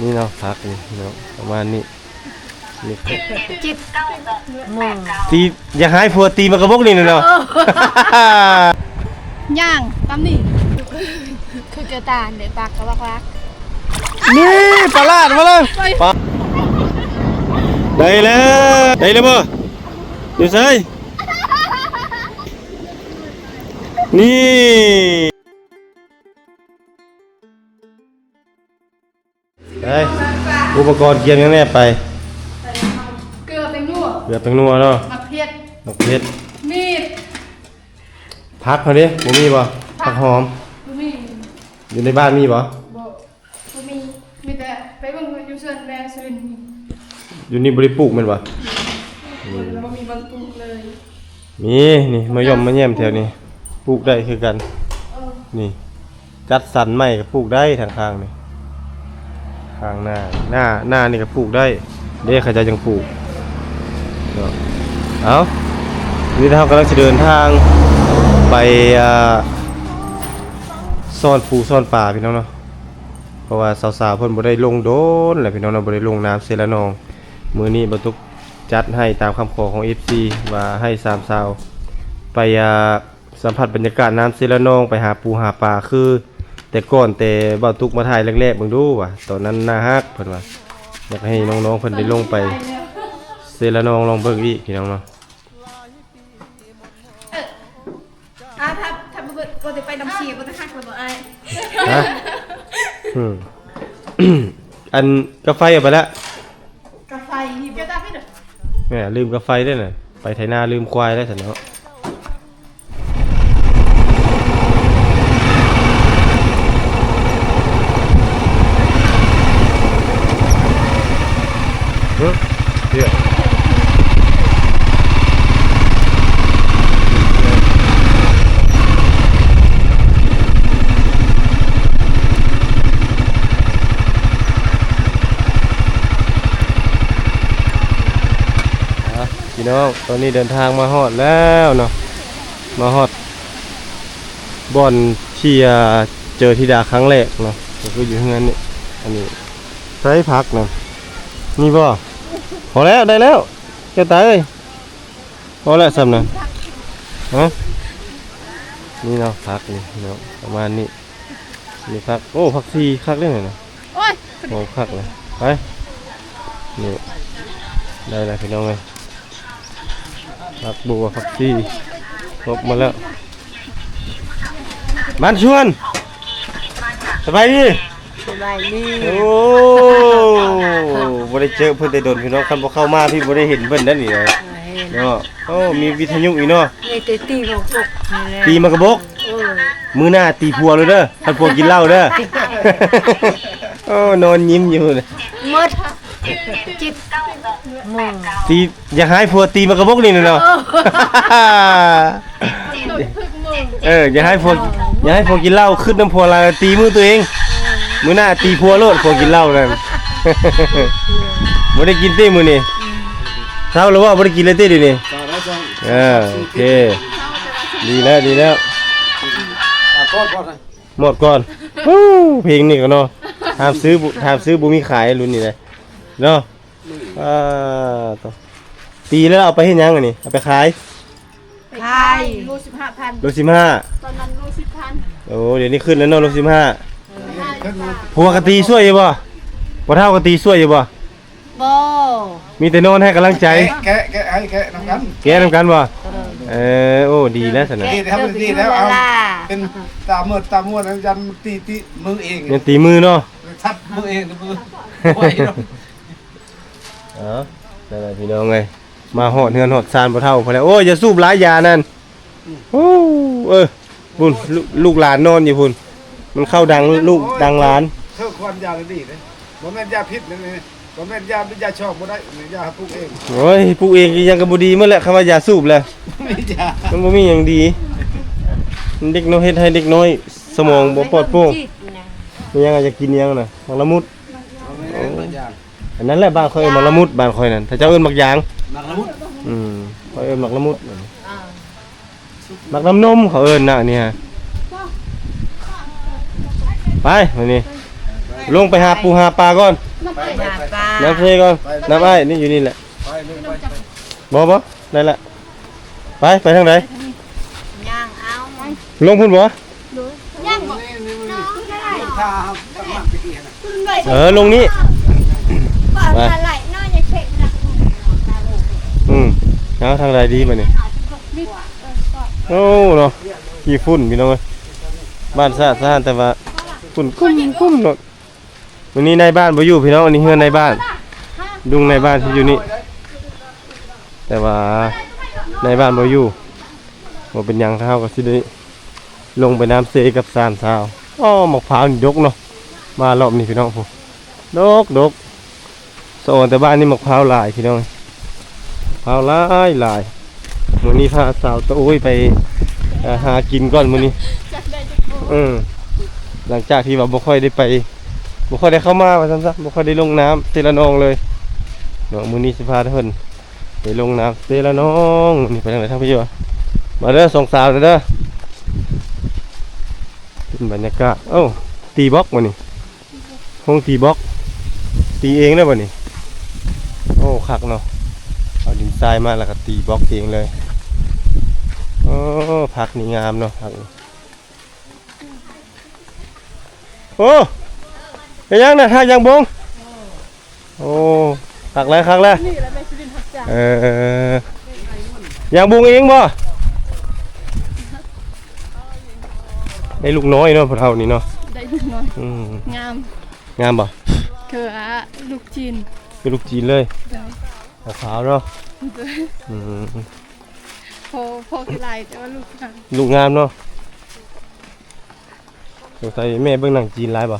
นี่เนาะพักนี่เนาะประมาณนี้นี่ครับจิตหมู่ตีอย่าหายผัวตีมากระบอกนี่เนาะย่างตามนี่คือเกลือตาลเดี๋ยวปากเขาวักวักนี่ปลาลาดมาเลยปลาได้แล้วได้แล้วบ่อยู่ไสนี่ ปกรณ์เกียมยังแน่ไปเกลือเป็นนัวเกือบเป็นนัวเนาะมะเขือดอกเพชรมีดพักเขาดิบ่มีบ่ผักหอม บ่มีอยู่ในบ้านมีบ่บ่บ่มีมีแต่ไปเบิ่งอยู่เชิญแม่สุรินทร์มีอยู่นี่บริปลูกแมันบ่แล้วบ่มีบางปลูกเลยมีนี่มายอมมาแย่มแถวนี้ปลูกได้คือกัน เออนี่ จัดสรรใหม่ก็ปลูกได้ทางข้างนี่ ข้างหน้า หน้าหน้านี่ก็ปลูกได้ เด็กเขาจะยังปลูกเนาะเอานี่เรากำลังจะเดินทางไปซ่อนปูซ่อนป่าพี่น้องเนาะเพราะว่าสาวๆเพิ่นบ่ได้ลงโดนแหละพี่น้องเนาะบ่ได้ลงน้ำเซละนองมื้อนี้บรรทุกจัดให้ตามคำขอของ FC ว่าให้สามสาวไปสัมผัสบรรยากาศน้ำเซละนองไปหาปูหาปลาคือ แต่ก่อนแต่บ่าวตุกมาถ่ายแรกๆเบิ่งดูว่ะตอนนั้นน่าฮักเพิ่นว่าอยากให้น้องๆเพิ่นได้ลงไปเซละนองลองเบิ่งอีกพี่น้องเนาะอะถ้าถ้าบ่บ่ได้ไปน้ำชีบ่ได้ฮักบ่อายฮะอืมอันกาไฟเอาไปแล้วกาแฟนี่บ่ตาพี่เด้อแหม่ลืมกาไฟด้วยน่ะไปไถนาลืมควายแล้วซั่นเนาะ เดี๋ยวพี่น้องตอนนี้เดินทางมาฮอดแล้วเนาะมาฮอดบ่อนที่เจอธิดาครั้งแรกเนาะก็คืออยู่ที่นั้นนี่อันนี้ใช้พักเนาะนี่บ่ พอแล้วได้แล้วแกตายเอ้ยพอแล้วสำนักฮะนี่เนาะพักนี่เนาะประมาณนี้นี่พักโอ้พักซีคักได้ไหนนะโอ้ยโอ้คักเลยไปนี่ได้แล้วพี่น้องเลยผักบัวผักชีครบหมาแล้วบ้านชวนสบายดี สบายดีโอ้บ่ได้เจอเพิ่นได้โดนพี่น้องคันบ่เข้ามาพี่บ่ได้เห็นเพิ่นนั่นนี่นะเนาะโอ้มีวิทยุอีกเนาะนี่แต่ตีของพวกนี่แหละตีมากระบอกเออมื้อหน้าตีผัวเลยเด้อคันผัวกินเหล้าเด้อโอ้นอนยิ้มอยู่เลยหมดจิตหมู่ตีอย่าหายผัวตีมากระบอกนี่เนาะโดนพึกมือเอออย่าให้พวกอย่าให้พวกกินเหล้าขึ้นน้ำพัวลายตีมือตัวเอง มือหน้าตีพัวโลดพวกกินเหล้านั่นบ่ได้กินเต้มือนี่เช้าแล้วว่าบ่ได้กินเลยเต้ดินี่เออโอเค ดีแล้วดีแล้วหมดก่อนฮู้เพลงนี่ก็เนาะห้ามซื้อบุห้ามซื้อบ่มีขายรุ่นนี้เลยเนาะอ่าต่อตีแล้วเอาไปเฮ็ดหยังอันนี้เอาไปขายไทยโล15,000โลสิบห้าตอนนั้นโล10,000โอ้เดี๋ยวนี้ขึ้นแล้วเนาะรถสิบห้า ผัวกะตีช่วยอยู่บ่บ่เท่ากะตีช่วยอยู่บ่บ่มีแต่นอนให้กำลังใจ แกะแกะให้แกะน้ำกันแกนำกันบ่เออโอ้ดีแล้วสนะดีนะครับดีแล้วเอาเป็นตามเมื่อตามมวดยันตีตีมือเองยังตีมือเนาะทับมือเองมือไหวเนาะเอ้านั่นแหละพี่น้องเอ้ยมาฮอดเฮือนฮอดซานบ่เท่าพอแล้วโอ้ยอย่าสูบหลายยานั่นโอ้เออพุ่นลูกลูกหลานนอนอยู่พุ่น มันเข้าดังลูกดังหลาน เท่าควรยาเลยดีเลยบ่แม่นยาพิษนี่บ่แม่นยาเป็นยาชอบบ่ได้ยาปลูกเองโอ้ยปลูกเองก็ยังก็บ่ดีหมดแหละคำว่าอย่าสูบแหละไม่ยามันบ่มีหยังดี เด็กน้อยเฮ็ดให้เด็กน้อย สมองบ่ปลอดโปร่งจิตนะมันยังไงจะกินยังน่ะมักละมุด บ่แม่นยาอันนั้นแหละบ้านคอยเอิ้นมักละมุดบ้านคอยนั่นถ้าเจ้าเอิ้นมักยาง มักละมุดอืมคอยเอิ้นมักละมุดอ่ามักน้ำนมเขาเอิ้นน่ะเนี่ย ไปวันนี้ลงไปหาปูหาปลาก่อนเไปไปไปน้ำเทก่อนน้ำไอ้ายนี่อยู่นี่แหละไปเลยไปไปบ่บ่ได้ละไปไปทางไหนย่างเอาลงพุ่นบ่ย่างบ่นี่นี่นี่ถ้าตั้งหลักตะกี้นะคุณเลยเออลงนี้ก่อนอะไรน้อยจะเช็คนะอืมเอาทางใดดีมานี่โอ้เนาะขี้ฝุ่นพี่น้องเอ้ยบ้านสะอาดสะอาดแต่ว่า ฝุ่นกุ้มกุ้มเนาะวันนี้ในบ้านบ่อยู่พี่น้องอันนี้เฮือนในบ้าน ดุงในบ้านที่อยู่นี่แต่ว่าในบ้านบ่อยู่บ่เป็นหยังเท่ากับสิได้ลงไปน้ำเซกับสานสาวอ้อมะพร้าวนี่ดกเนาะมารอบนี้พี่น้องผู้ดกดกสะออนแต่บ้านนี่มะพร้าวหลายพี่น้องเผาหลายหลายมื้อนี้พาสาวตะโอ้ยไปเอ่อหากินก่อนมื้อนี้จักได้จักโบอืม หลังจากที่ว่าบ่ค่อยได้ไปบ่ค่อยได้เข้ามาว่าซั่นซะบ่ค่อยได้ลงน้ำเตละนองเลยเนาะมื้อนี้สิพาเพิ่นไปลงน้ำเตละนองนี่ไปทางไหนทางพี่วะมาเด้อสองสาวเด้อเป็นบรรยากาศเอ้าตีบล็อกมานี่ห้องตีบล็อก ตีเองได้บ่นี่โอ้คักเนาะเอาดินทรายมาแล้วก็ตีบล็อกเองเลยโอ้ผักนี่งามเนาะผักนี่ โอ้เป็นยังนะท่ายังบงโอ้ผักแล้วผักแล้วนี่แหละแม่สุรินทร์หักจางเออยังบงเองบ่ได้ลูกน้อยเนาะพวกเท่านี้เนาะได้ลูกน้อยอืมงามงามบ่คืออะลูกจีนเป็นลูกจีนเลยเดี๋ยวขาวๆเนาะเดี๋ยวอืมพอพอคือลายแต่ว่าลูกงามลูกงามเนาะ สงสัยแม่เบิ่งหนังจีนหลายบ่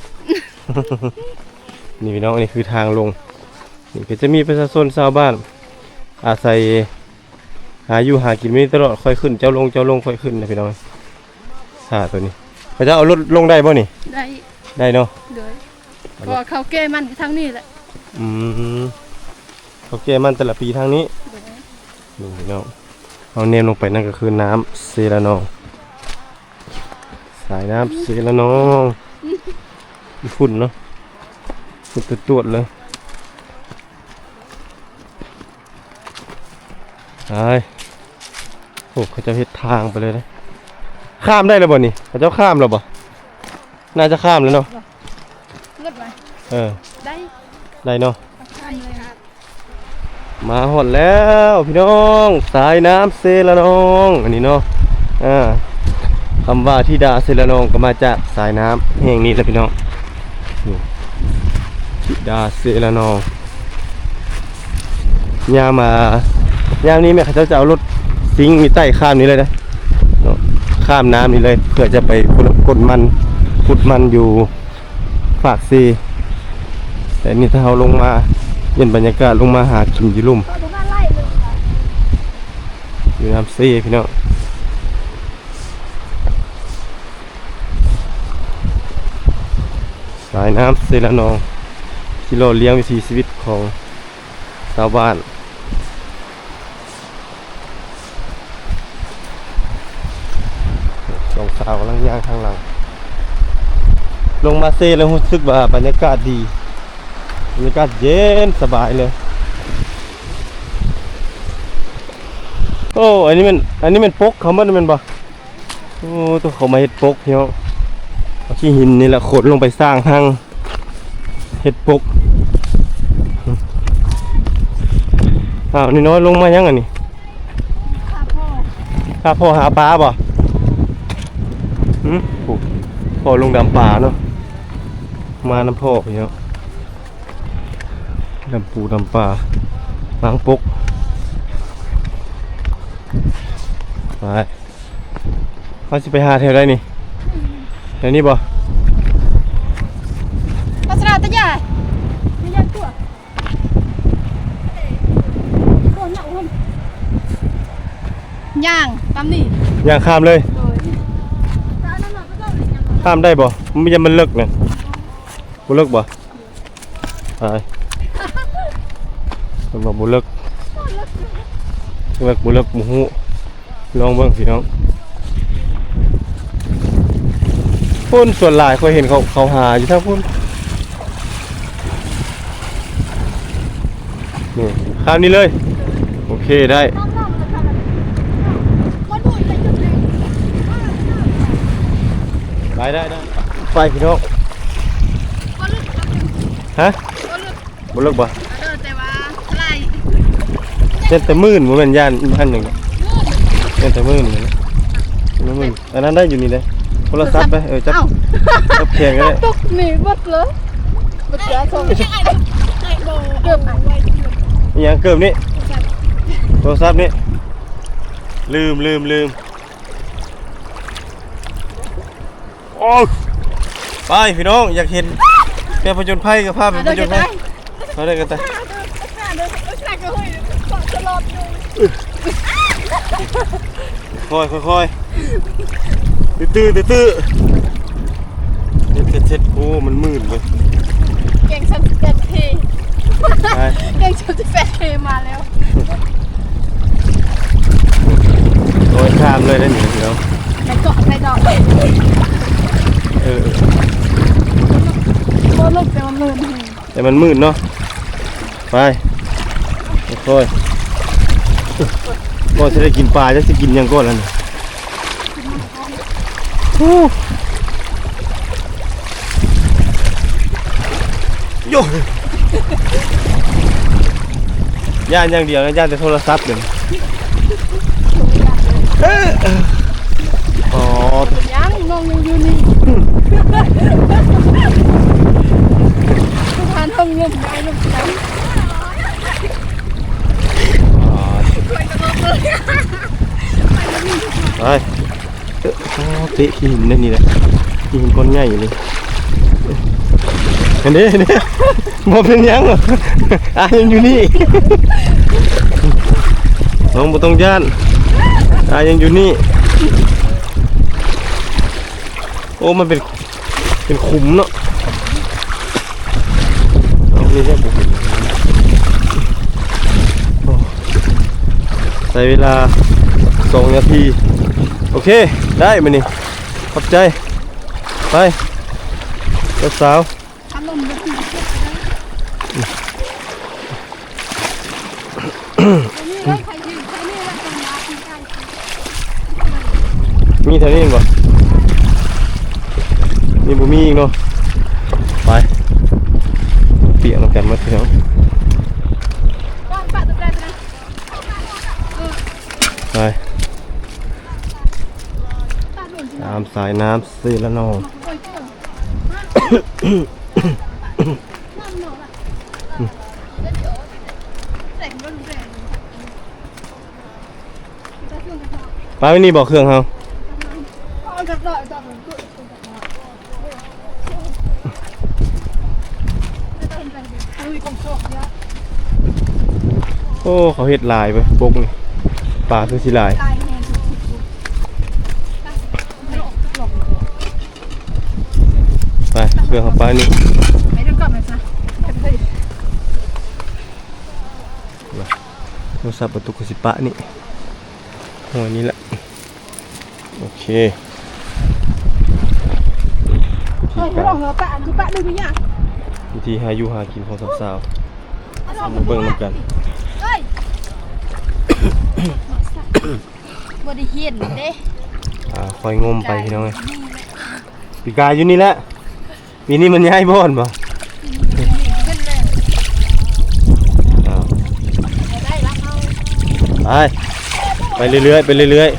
นี่พี่น้องอันนี้คือทางลง นี่ก็จะมีประชาชนชาวบ้าน อาศัยหาอยู่หากินไม่ตลอดค่อยขึ้น เจ้าลงเจ้าลงค่อยขึ้นนะพี่น้องสาตัวนี้เขาจะเอารถลงได้บ่นี่ ได้ได้เนาะเลยเพราะว่าเขาแก้มันทั้งนี้แหละ อืมเขาแก้มันแต่ละปีทางนี้เดี๋ยวนี่พี่น้องเอาเนมลงไปนั่นก็คือน้ำเซรานอง สายน้ำเซรานองมีฝุ่นเนาะฝุ่นตรวจๆเลยไอ้โอ้เขาจะเฮ็ดทางไปเลยนะข้ามได้แล้วบ่นี่เขาเจ้าข้ามแล้วบ่น่าจะข้ามแล้วเนาะรถไหมเออได้ได้เนาะทำเลยครับมาหอดแล้วพี่น้อง สายน้ำเซละนอง อันนี้เนาะอ่า คำว่าที่ดาเซละนองก็มาจากสายน้ำแห่งนี้แหละพี่น้องทิดาเซละนองยามมายามนี้แม่เขาเจ้าจะเอารถซิงมีใต้ข้ามนี้เลยนะข้ามน้ำนี้เลยเพื่อจะไปกดมันขุดมันอยู่ฝากซีแต่นี่ถ้าเราลงมาเย็นบรรยากาศลงมาหากินอยู่ลุ่มอยู่น้ำซีพี่น้อง สายน้ำเซละนอง ที่เราเลี้ยงวิถีชีวิตของชาวบ้าน สองสาวกำลังย่างข้างหลัง ลงมาเซแล้วรู้สึกว่าบรรยากาศดี บรรยากาศเย็นสบายเลย โอ้ อันนี้มัน อันนี้มันปกเขามันมันบ่โอ้ ตัวเขามาเฮ็ดปกพี่น้องเอา ขี้หินนี่แหละขดลงไปสร้างทางเฮ็ดปกอ้าวนี่น้อยลงมายังอันนี้ข้าพ่อข้าพ่อหาปลาบ่หืมพ่อลงดำปลาเนาะ มาน้ำพ่อพี่น้องดำปูดำปลาล้างปกไปเขาสิไปหาแถวใดนี่ แถวนี้บ่พัสราตะยายไม่ยากตัวโดนเหยาคนย่างปั๊มนี่ย่างข้ามเลยโดยตาน้ำหนักก็ต้องเลยยังข้ามได้บ่มันยังมันเลิกเนี่ยบ่เลิกบ่ไปมันบอกบ่เลิกเลิกบ่เลิกบ่ฮู้ลองเบิ่งพี่น้อง พุ่นส่วนหลายเคยเห็นเขาเขาหาอยู่ทาพุ่นนี่ข้ามนี้เลย โอเคได้ไปได้ได้ไปพี่น้องฮะบ่เลิกบ่เดแต่ว่าไรเล่นแต่มื่นบ่แม่นย่านบ้านหนึ่งเล่นแต่มื่นนี่นะเล่นแต่มื่นอันนั้นได้อยู่นี่เลย โทรศัพท์ไปเออจับจับแขนก็ได้ตกหนีบดเลยบดเสือส่งเกือบหายไว้อีหยังเกิบนี่โทรศัพท์นี่ลืมลืมลืมโอ้ยไปพี่น้องอยากเห็นแกผจญภัยกับภาพเป็นผจญภัยเขาได้กันแต่เดินเดินก็เฮ้ยตลอดอยู่ค่อยค่อยค่อย ตื้อตื้อตื้อเช็ดเช็ดเช็ดโอ้ มันมืดเลยเก่งชั้นเจ็ดทีไปเก่งชั้นแปดทีมาแล้วโดยข้ามเลยได้หนิพี่น้องไปเกาะไปดอกเออโคลูกแต่มันมืดแต่มันมืดเนาะ ไปค่อยก็จะได้กินปลาจะจะกินหยังก่อนแล้วนี่โอ้ โยย่านอย่างเดียวนะย่านแต่โทรศัพท์เลยเอ้ออ๋อยังนองยังอยู่นี่ทุกท่านห้องเงินได้ลูกฉันไป เออเตะขี้หินนั่นนี่แหละขี้หินก้อนใหญ่อยู่นี่อันนี้อันนี้มองเป็นยังเหรออะยังอยู่นี่น้องบ่ต้องย่านอะยังอยู่นี่ โอ้มันเป็นเป็นขุมเนาะเอานี่ได้ผมเห็นโอ้ใช้เวลาสองนาที โอเค ได้มานี่ขอบใจ ไปเจ้าสาวมีเลยใครยืนใครนี่แล้วตรงน้ำใกล้มีเท่ามีบ่มีบ่มีอีกเนาะไปเปียกน้ำกันมาเถอะ ก้อนปะตะแกรงนะ ไป ปะหนุน สายน้ำซีละนองโอ้าน้ำหนอนอะแรงไปนี่บอกเครื่องเฮาโอ้ เขาเฮ็ดลายไปปกนี่ปลาคือสิลาย ตายแน่ทุกทุกหลอกหลอก ไปเครื่องเขาไปนี่ ไม่ต้องกลับเลย นะเฮ้ยโทรศัพท์ประตูกุสิปะนี่หัวนี้แหละโอเควิธีเฮ้ยการลองเหรอปะคือปะดูพี่ยังวิธีหาอยู่หากินของสาวๆมาเบิ่งนำกันเฮ้ยบไดิเห็นเด้อ่าคอยงมไปพี่น้องเอ้ยปีกายอยู่นี่แหละ ปีนี้มันย้ายบ่อนบ่ขึ้นเลยอ้าวได้รับเอาไปไปเรื่อยๆไปเรื่อย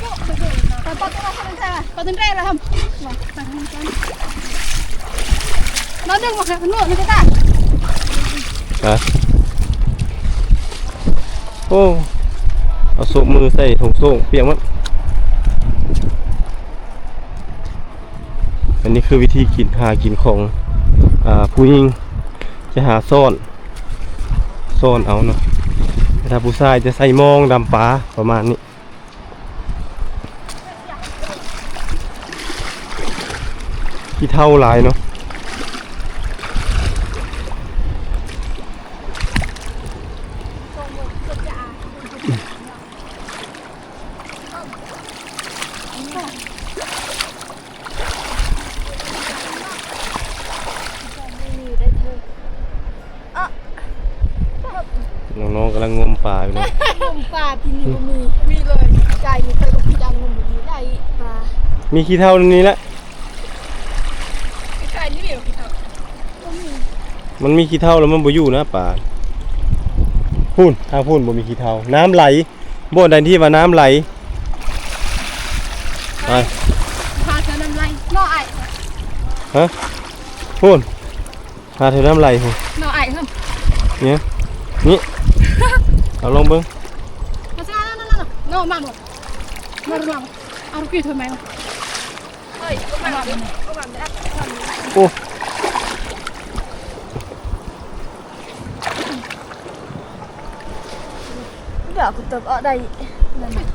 ตอนต้นก็ต้นแท้ก็ต้นแท้แล้วครับน้องดึงมาค่ะนวดไม่ใช่ตาๆอะโอ้เอาโซกมือใส่ถุงโซ่งเปียกมันอันนี้คือวิธีกินหากินของอ่า ผู้หญิงจะหาซ่อนซ่อนเอาเนาะแต่ถ้าผู้ชายจะใส่มองดำปลาประมาณนี้ที่เท่าหลายเนาะน้ น้องกำลังงมปลาอยู่เนาะงมปลาที่นี่บ่มีมีเลยใจนี่เคยกับพี่จังงมบ่มีได้ปลามีขี้เท่าในนี้ละใจนี่เหรอพี่เฒ่าบ่มีมันมีขี้เท่าแล้วมันบ่อยู่นะปลาพูนทางพูนบ่มีขี้เท่า น้ำไหลบ่ใดที่ว่าน้ำไหลไปพาเธอน้ำไหลนอไอ้ฮะพูนพาเธอน้ำไหลพูนนอไอ้ครับเนี่ยนี่ เอาลงเบิ่งมาซะนั่นนั่นนอมาหมดมาลองเอาลูกพี่เธอไหมเฮ้ยก็มาดิก็มาได้โอ้เดี๋ยวกูตกเอาได้นั่นน่ะ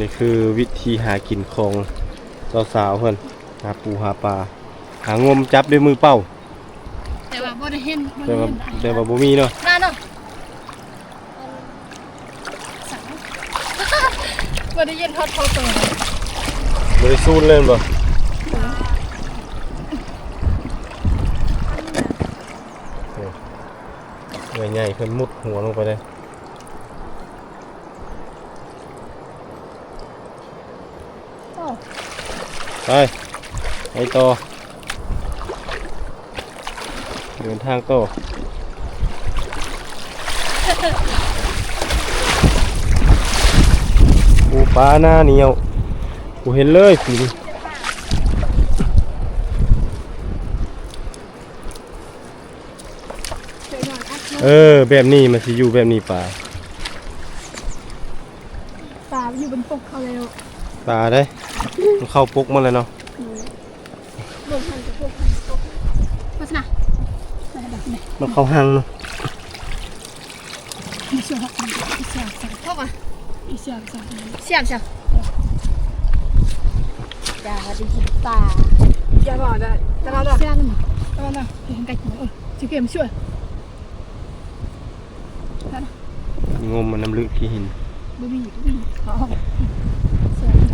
นี่คือวิธีหากินของ สาวๆเพิ่นหาปูหาปลาหางมจับด้วยมือเป้าแต่ว่าบ่ได้เห็นบ่แต่ได้ว่าเห็นแต่ว่าบ่มีเนาะน่าเนาะบ่ได้เห็นทอดทอดตัวบ่ได้ซูนเล่นบ่นี่ใหญ่ๆเพิ่นมุดหัวลงไปเลย ไปไปต่อเดินทางต่อปูปลาหน้าเหนียวกูเห็นเลยปีเออยอัดเออ แบบนี้มันสิอยู่แบบนี้ปลาปลาอยู่บนปกเขาแล้ว ปลาได้มันเข้าปุกมาแล้วเนาะรวมกันกับพวกพันปกมาะนะมาแบบนี้มันเข้าหางเนาะอีเสียหักอีเสียสั่งเข้ามาอีเสียสั่งเสียบเสียบจะได้กินปลาจะบอกได้จะบอกได้เสียนั่นน่ะเอาน่ะเห็นไก่หมูเออสิเกมช่วยงมมันน้ำลึกที่หินบ่มีบ่มีเขาเสียน่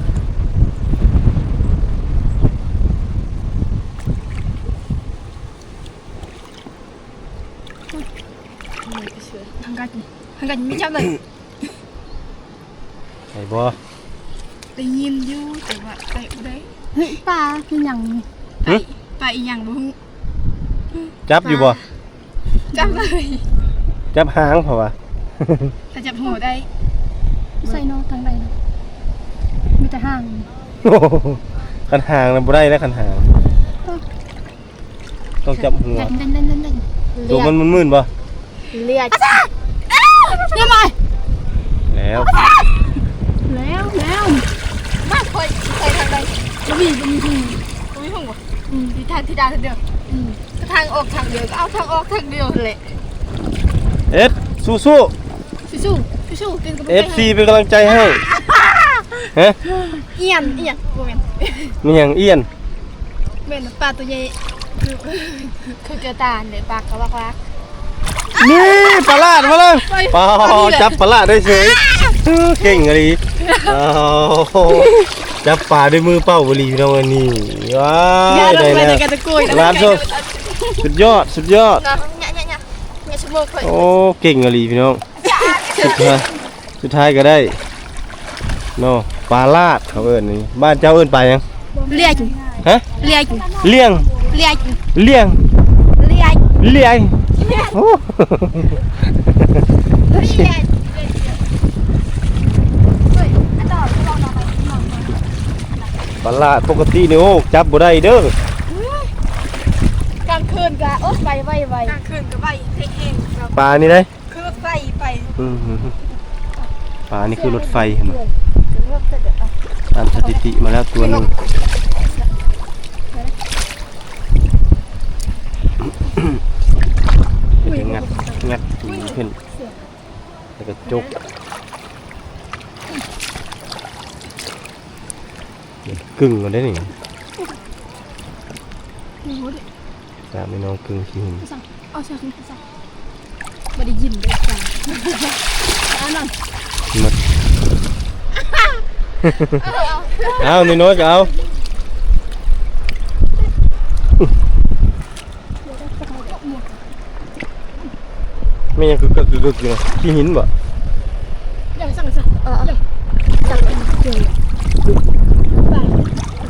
ะทางไก่ทางไก่มีจับเลยไอ้บ่ ได้ยินอยู่แต่ว่าไปบ่ได้เฮ้ยปลาคือหยังนี่ไปไปอีหยังบ่ฮู้จับอยู่บ่ จับเลยจับหางเพราะว่าถ้าจับหัวได้ใส่เนาะทางใดเนาะมีแต่ห่างโอ้โหคันหางนะบ่ได้แล้วคันหาง ต้องจับหัวดันดันดันดันดันตัวมันมึนๆบ่เลียด เรียบร้อยแล้วแล้วแล้วมากคนใส่ทางใดบ่มีบ่มีหูไม่ห่วงว่ะอืมดีทางที่ดาวทางเดียวอืมทางออกทางเดียวก็เอาทางออกทางเดียวเลยเอสสู้สู้สู้สู้ๆเป็นกำลังๆเอใจฟซีเป็นกำลังใจให้ฮะเอียนเอียนโมเมนมีหยังเอียนแม่นปลาตัวใหญ่คือเจอตาเดี๋ยวปากเขาบอกว่า นี่ปลาลาดมาเลยปลาจับปลาลาดได้เฉยเออเก่งอะไรอ้าวจับปลาด้วยมือเป้าบรีพี่น้องอันนี้ว้าอย่าวลได้งไปแล้ในวกระตะกุยร้านโซสุดยอดสุดยอดนะเนี่ยเนี่ยเนี่ยเนี่ยชั่วโมงเคยโอ้เก่งอะไรพี่น้องสุดท้ายสุดท้ายก็ได้เนาะปลาลาดเขาเอิ้นนี่บ้านเจ้าเอิ้นปลาหยังเลียกฮะเลียกเลี้ยงเลียกเลี้ยงเลียดเลี้ยง โอ้ปลาปกตินี่โอ้จับบ่ได้เด้อกลางคืนก็โอ้ไปไปไปกลางคืนก็ไปเท่งๆปลานี่ได้คือรถไฟไปอืมปลานี่คือรถไฟเห็นไหมตามสถิติมาแล้วตัวหนึ่งแล้วก็งัดงัดตีนขึ้น แล้วก็จกกึ่งกันได้นี่นี่โหดิสามพี่น้องกึ่งขี้หิ จับเจอไป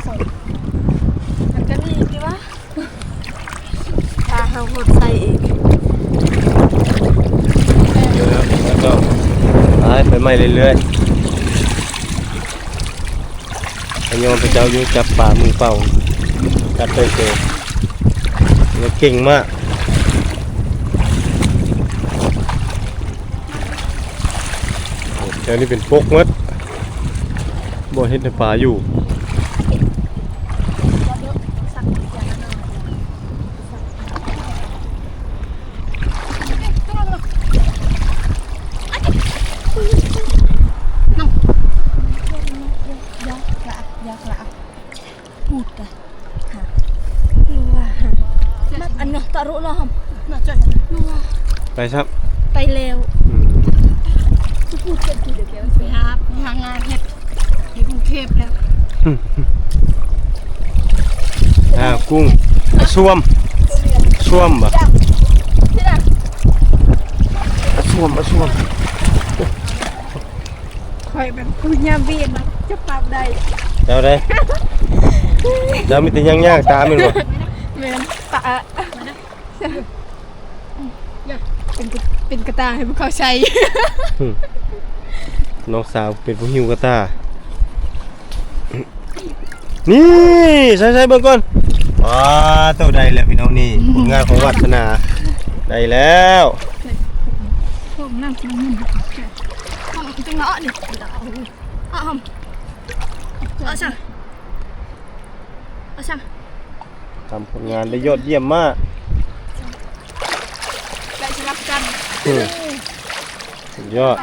สั่งมันดีดีวะพาเฮาหดใส่อีกเยวนะแล้วก็ไปไปใหม่เรื่อยๆไอ้ยมพระเจ้าอยู่จับป่ามือเป่ากัดเตยเตยแล้วเก่งมากเดี๋ยวนี้เป็นปกมัด บ่เห็นในป่าอยู่ยากละ ช่วมช่วมบ่ที่ไหนช่วมช่วมคอยเป็นผู้ยามเวียนนะจะปรับได้เจ้าได้เจ้ามีแต่ย่างย่างๆตามันบ่แม่นปะเป็นกระเป็นกระตายให้พวกเขาใช้น้องสาวเป็นผู้หิวกระตา นี่ใช่ใช่เบิ่งก่อน ว้าเต้าได้แล้วพี่น้องนี่ผลงานของวัฒนาได้แล้วพวกนั่งกินมันห้องจังเนาะนี่อะห้องเอาสั่งเอาสั่งทำผลงานได้ยอดเยี่ยมมากได้สลับกันอืมสุดยอด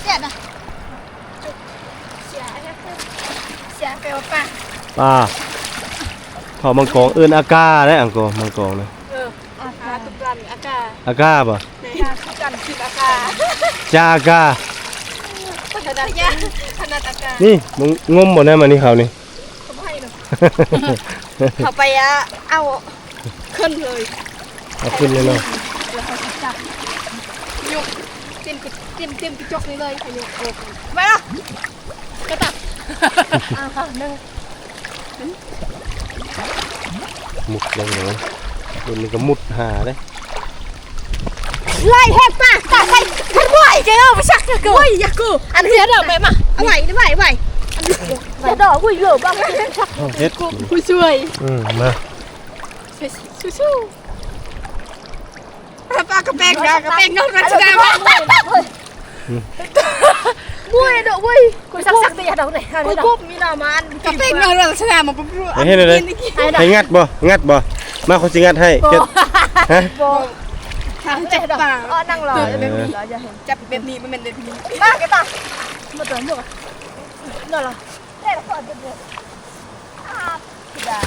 เสียนะเสียเสียไปว่าป้าป้าเขามังกรเอิ้นอากาได้อังกอมังกรนะเอออาคาตุกรันอากาอากาบ่ในอาตุกันคืออากาจ้าอากาขนาดยาขนาดอากานี่มึงงมบ่ได้มานี่เขานี่เขาไม่ให้หรอกเขาไปอะเอาขึ้นเลยเอาขึ้นเลยเนาะแล้วเขาจะจับยก เต็มกระเต็มเต็มกระจกนี้เลยขยกโอ้ไปละกระตับอะค่ะหนึ่งมุดลงเลยเดี๋ยวนี้ก็มุดหาได้ไล่แหก ป้าตาใส่ทันบ่อยเจ้าไปชักเกินโอ้ยอยากกูอันนี้เด้อไปมาเอาไหวได้ไหวไหวอันนี้เสียดงว่าสู้สู้ปลากระกระเปงนอกราชนาวีบุ้ยเด้อบุ้ยกูสักสักตีดอกไหนอันกูกกุบมีหน้ามันกระแปงนอกราชดามาปุ๊บไปเฮ็ดเลยให้งัดบ่งัดบ่มาเขาสิงัดให้เก็บฮะทางจับปลาอ๋อนั่งรอออแบบนี้รอจะเห็นจับแบบนี้มันเป็นแบบนี้ป้าแกตามาตัวหมดนั่นเหรอได้แล้วก็เดือดอ่าบดา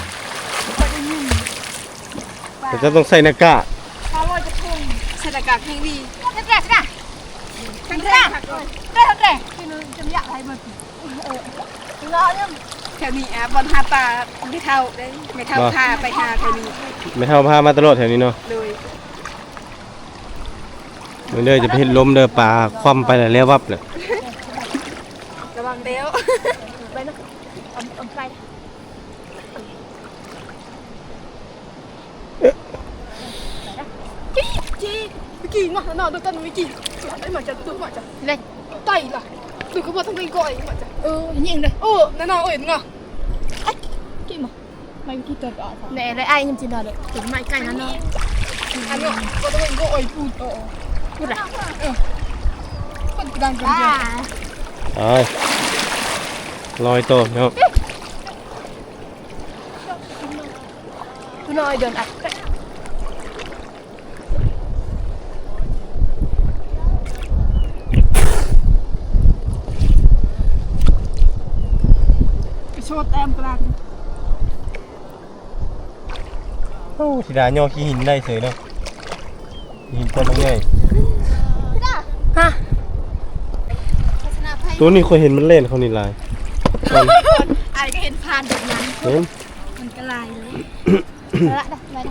แต่จะต้องใส่หน้ากาก งใส่หน้ากากแห้งดีแกแกแกแข็งแรงค่ะได้ทั้งแกกินจำยะอะไรมันเออเนาะเนี่ยแถวนี้อะบอลหาปลาไม่เท่าได้ไม่เท่าท่าไปหาแถวนี้ไม่เท่าพามาตลอดแถวนี้เนาะเลยมันเด้อจะไปเฮ็ดล้มเด้อปลาคว่ำไปแล้ววับเลยระวังเด้วไปนะอาเอาไปจี วิกี้มาหน้าดูกันวิกี้ไอ้หมาจะตุ้มมาจ้ะเล็กไตล่ะดูก็บอกทำไมก่อยมาจ้ะเออยิงเลยเออนั่นน่ะเอ้ยมึงอะกี่มาไม่วิกี้ตัวก่อนแน่เลยไอ้ยังจีนเลยถึงไม่ใกล้นั่นเนาะอันเนาะก็ต้องก็อ้อยพูดต่อพูดอะไรเออคนดังกันเยอะ ไปลอยโตเนาะคุณน้อยเดินอัดไปโชว์แต้มกลางโอ้สิดาย่อขี้หินได้เฉยเนาะขี้หินต้นง่ายฮะตัวนี้เคยเห็นมันเล่นเขานี่ลายมันไอ้ก็เห็นผ่านแบบนั้นเห็นมันก็ลายเลยละได้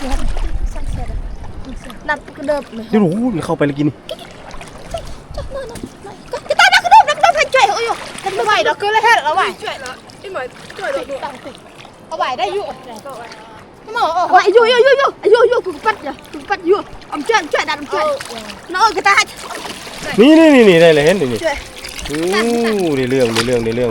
ได้นับกระเดิบเลยที่รู้มันเข้าไปแล้วกินนี่ก็ตายนักกระเดิบนักกระเดิบให้ช่วยเอาอยู่กันไม่ไหวหรอกก็เลยเฮ็ดเอาไหวช่วยละไอ้หมายช่วยละดูเอาไหวได้อยู่ หมอเอาไหวอยู่อยู่อยู่อยู่อยู่อยู่กูปัดอยู่กูปัดอยู่อมช่วยช่วยดันช่วยน้องก็ตายนี่นี่นี่นี่ได้เลยเห็นนี่นี่ช่วยโอ้ได้เรื่องได้เรื่องได้เรื่อง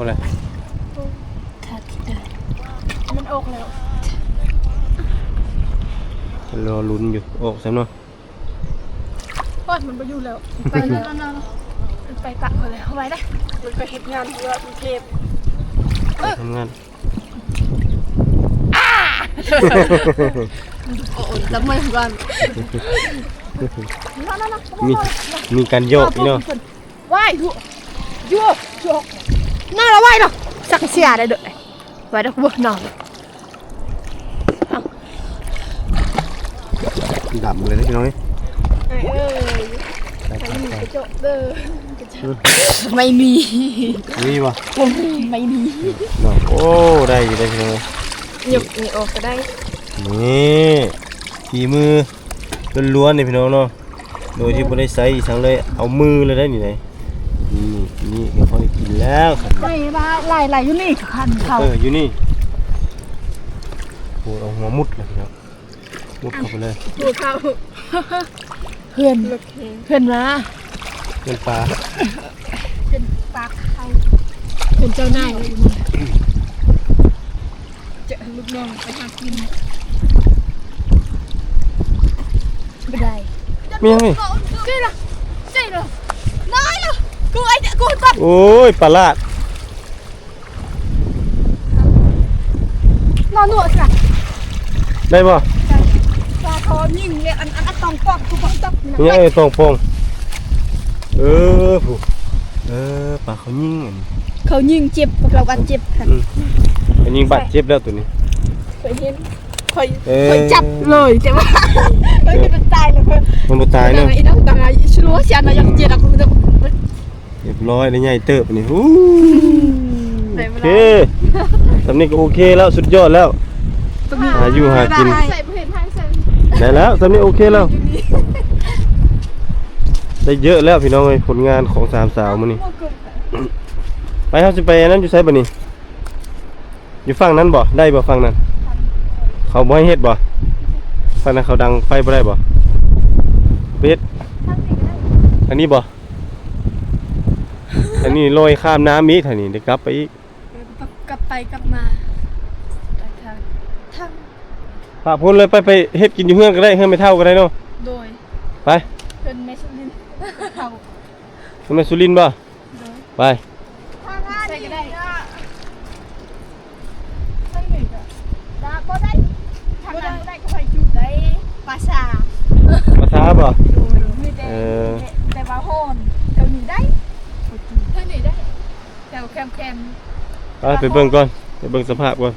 เอาอะไรมันออกแล้วรอลุ้นอยู่ออกซะเนาะโอ้ยมันไปอยู่แล้ว ไปแล้วมันไปปะไปแล้วไว้ได้มันไปเฮ็ดงานที่กรุงเทพทำงานโอ้ยจำไม่กันมีมีการโยกอีกเนาะไหวอยู่อยู่อยู่ น่าละไหวเนาะสักเสียได้ด้วยไหวได้กูนอนดำเลยนะพี่น้องนี่ไอ้เอ้ยไปไปไปกระจกเด้อไม่มีนี่วะไม่มีเนาะโอ้ได้อยู่ได้พี่น้องเอ้ยหยุบนี่ออกก็ได้นี่ฝีมือล้วนๆนี่พี่น้องเนาะโดยที่บ่ได้ใส่อีสังเลยเอามือเลยได้นี่ไหนนี่นี่เดี๋ยวพอได้กิน แล้วครับไม่บ้าไหลไหลอยู่นี่คันเขาเอออยู่นี่โอ้เอาหัวมุดเลยพี่น้องมุดเข้าไปเลยหัวเข้าเพื่อนลูกเฮงเพื่อนมาเงินปลาปากเขาเป็นเจ้านายเลยมันจะลูกน้องไปหากินไม่ได้มียังนี่ใช่ละใช่ละน้อยละ กูไอ้กูตัดโอ้ยปลาลาดนอนหนวดค่ะได้ป่ะปลาทอยิงเลยอันอันอันตองปอกกูต้องตัดมียังไงตองพงเออผู้เออปลาเขายิงอันนี้เขายิงเจ็บพวกเรากันเจ็บค่ะอืมอันยิงบาดเจ็บแล้วตัวนี้ เคยเห็นคอยเออเคยจับเลยแต่ว่าเฮ้ยเป็นตายเลยเพื่อนมันบ่ตายเนาะ ไอ้ดังดังไอ้ชัวร์เสียนะยังเจ็ดอะคุณจะเรียบร้อยแล้วใหญ่เติบอันนี้ฮู้ไหนโอมาเคสำนี้ก็โอเคแล้วสุดยอดแล้วหาอยู่หากินใส่เพื่อนให้ใส่ได้แล้วสำนี้โอเคแล้ว ได้เยอะแล้วพี่น้องเอ้ยผลงานของสามสาวมื้อนี้ไปครับสิไปอันนั้นอยู่ไสบ่นี่อยู่ฝั่งนั้นบ่ได้บ่ฝั่งนั้น เขาบ่ให้เฮ็ดบ่ฝั่งนั้นเขาดังไฟบ่ได้บ่เบ็ดอันนี้บ่ อันนี้ลอยข้ามน้ำอีกท่านี้ได้กลับไปอีกกลับไปกลับมาทางทางพาพุ่นเลยไปไปเฮ็ดกินอยู่เฮือนก็ได้เฮือนไม่เท่าก็ได้เนาะโดยไปเป็นเมสลินเขาทำไมสุรินทร์บ่ไปใส่ก็ได้ใช่เลยจ้ะดาบ่ได้ทางนั้นบ่ได้ก็ไปจุดได้ภาษาภาษาบ่มีแต่เออแต่ว่าโหนเท่านี้ได้ เท่านี้ได้ แต่แคมแคมไปไปเบิ่งก่อนไปเบิ่งสภาพก่อน